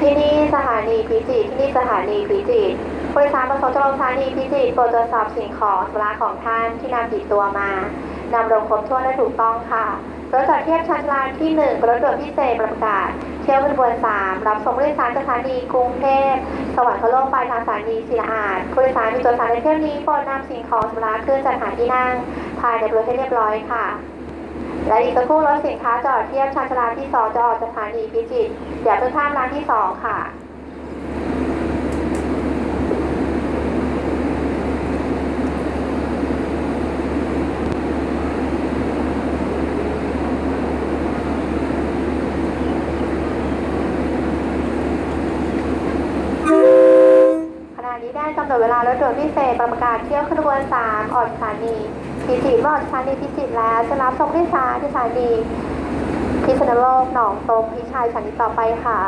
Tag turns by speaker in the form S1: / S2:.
S1: ที่นี่สถานีพิจิตรที่นี่สถานีพิจิตรผู้โดยสารประสงค์จะลงสถานีพิจิตรโปรดตรวจสอบสิ่งของสำรับของท่านที่นำติดตัวมานำลงครบถ้วนและถูกต้องค่ะรถจอดเทียบชั้นรางที่1รถด่วนพิเศษประกาศ เที่ยวขบวน 3 รับส่งผู้โดยสารสถานีกรุงเทพ สวรรคโลกไปทางสถานีศิลาอาดผู้โดยสารมีตัวสารในเที่ยวนี้โปรดนำสิ่งของสำรับขึ้นจากหาที่นั่งภายในรถให้เรียบร้อยค่ะ และอีกสักครู่รถสินค้าจอดเทียบชานชาลาที่สองจะออกจากสถานีพิจิตรอย่าเพิ่งข้ามรานที่สองค่ะ ขณะนี้ ได้กำหนดเวลารถด่วนพิเศษประกาศเที่ยวขบวน3ออกสถานีพิจิตรเมื่อออกจากสถานีพิจิตรแล้วจะรับส่งผู้โดยสารที่สถานีพิษณุโลกหนองตมพิชัยสถานีต่อไปค่ะ